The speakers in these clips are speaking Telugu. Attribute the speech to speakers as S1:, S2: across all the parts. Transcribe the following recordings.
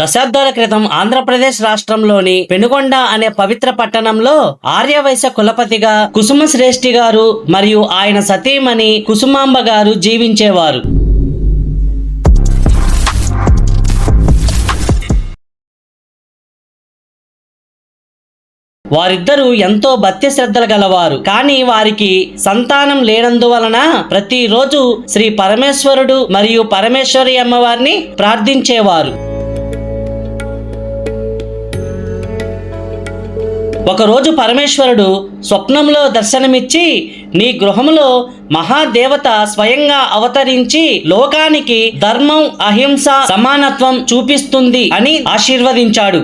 S1: దశాబ్దాల క్రితం ఆంధ్రప్రదేశ్ రాష్ట్రంలోని పెనుగొండ అనే పవిత్ర పట్టణంలో ఆర్యవైశ్య కులపతిగా కుసుమ శ్రేష్ఠి గారు మరియు ఆయన సతీమణి కుసుమాంబ గారు జీవించేవారు. వారిద్దరూ ఎంతో భక్తి శ్రద్ధలు గలవారు. కానీ వారికి సంతానం లేనందువలన ప్రతిరోజు శ్రీ పరమేశ్వరుడు మరియు పరమేశ్వరి అమ్మవారిని ప్రార్థించేవారు. ఒకరోజు పరమేశ్వరుడు స్వప్నంలో దర్శనమిచ్చి నీ గృహములో మహాదేవత స్వయంగా అవతరించి లోకానికి ధర్మం అహింస సమానత్వం చూపిస్తుంది అని ఆశీర్వదించాడు.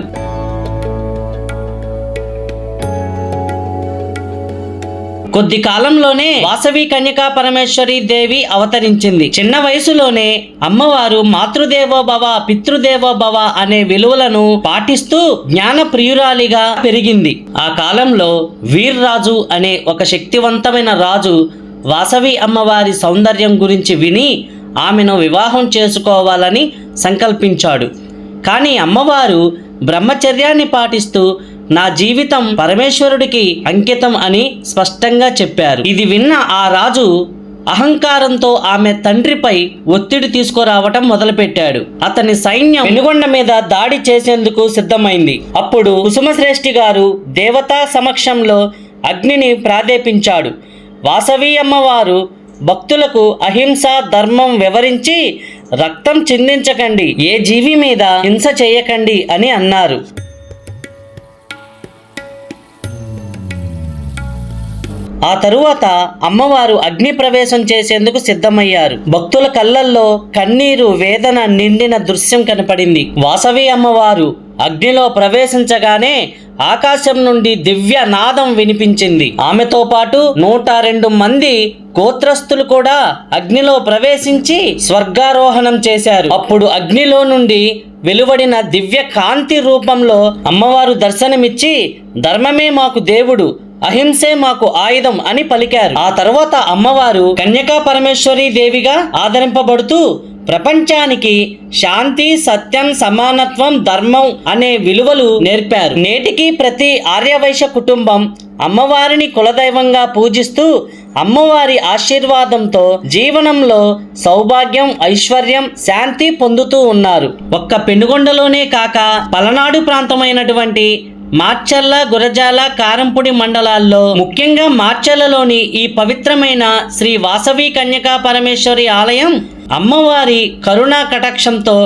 S1: కొద్ది కాలంలోనే వాసవి కన్యకా పరమేశ్వరి దేవి అవతరించింది. చిన్న వయసులోనే అమ్మవారు మాతృదేవో భవ పితృదేవో భవ అనే విలువలను పాటిస్తూ జ్ఞాన ప్రియురాలిగా పెరిగింది. ఆ కాలంలో వీర్రాజు అనే ఒక శక్తివంతమైన రాజు వాసవి అమ్మవారి సౌందర్యం గురించి విని ఆమెను వివాహం చేసుకోవాలని సంకల్పించాడు. కానీ అమ్మవారు బ్రహ్మచర్యాన్ని పాటిస్తూ నా జీవితం పరమేశ్వరుడికి అంకితం అని స్పష్టంగా చెప్పారు. ఇది విన్న ఆ రాజు అహంకారంతో ఆమె తండ్రిపై ఒత్తిడి తీసుకురావటం మొదలుపెట్టాడు. అతని సైన్యం వెనుగొండ మీద దాడి చేసేందుకు సిద్ధమైంది. అప్పుడు కుసుమశ్రేష్ఠి గారు దేవతా సమక్షంలో అగ్నిని ప్రాదేపించాడు. వాసవి అమ్మవారు భక్తులకు అహింస ధర్మం వివరించి రక్తం చిందించకండి. ఏ జీవి మీద హింస చేయకండి అని అన్నారు. ఆ తరువాత అమ్మవారు అగ్ని ప్రవేశం చేసేందుకు సిద్ధమయ్యారు. భక్తుల కళ్ళల్లో కన్నీరు వేదన నిండిన దృశ్యం కనపడింది. వాసవి అమ్మవారు అగ్నిలో ప్రవేశించగానే ఆకాశం నుండి దివ్య నాదం వినిపించింది. ఆమెతో పాటు నూట రెండు మంది గోత్రస్తులు కూడా అగ్నిలో ప్రవేశించి స్వర్గారోహణం చేశారు. అప్పుడు అగ్నిలో నుండి వెలువడిన దివ్య కాంతి రూపంలో అమ్మవారు దర్శనమిచ్చి ధర్మమే మాకు దేవుడు అహింసే మాకు ఆయుధం అని పలికారు. ఆ తర్వాత అమ్మవారు కన్యకా పరమేశ్వరీ దేవిగా ఆదరింపబడుతూ ప్రపంచానికి శాంతి సత్యం సమానత్వం ధర్మం అనే విలువలు నేర్పారు. నేటికి ప్రతి ఆర్యవైశ్య కుటుంబం అమ్మవారిని కులదైవంగా పూజిస్తూ అమ్మవారి ఆశీర్వాదంతో జీవనంలో సౌభాగ్యం ఐశ్వర్యం శాంతి పొందుతూ ఉన్నారు. ఒక్క పెనుగొండలోనే కాక పలనాడు ప్రాంతమైనటువంటి మార్చల్ల గురజాల కారంపూడి మండలాల్లో ముఖ్యంగా మార్చల్లలోని ఈ పవిత్రమైన శ్రీ వాసవి కన్యకా పరమేశ్వరి ఆలయం అమ్మవారి కరుణా కటాక్షంతో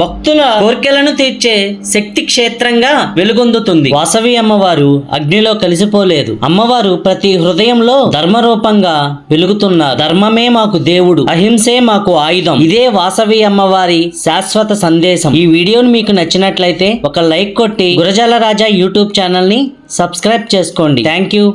S1: భక్తుల కోరికలను తీర్చే శక్తి క్షేత్రంగా వెలుగొందుతుంది. వాసవి అమ్మవారు అగ్నిలో కలిసిపోలేదు. అమ్మవారు ప్రతి హృదయంలో ధర్మరూపంగా వెలుగుతున్నారు. ధర్మమే మాకు దేవుడు అహింసే మాకు ఆయుధం. ఇదే వాసవి అమ్మవారి శాశ్వత సందేశం. ఈ వీడియోను మీకు నచ్చినట్లయితే ఒక లైక్ కొట్టి గురజాల రాజా యూట్యూబ్ ఛానల్ని సబ్స్క్రైబ్ చేసుకోండి. Thank you.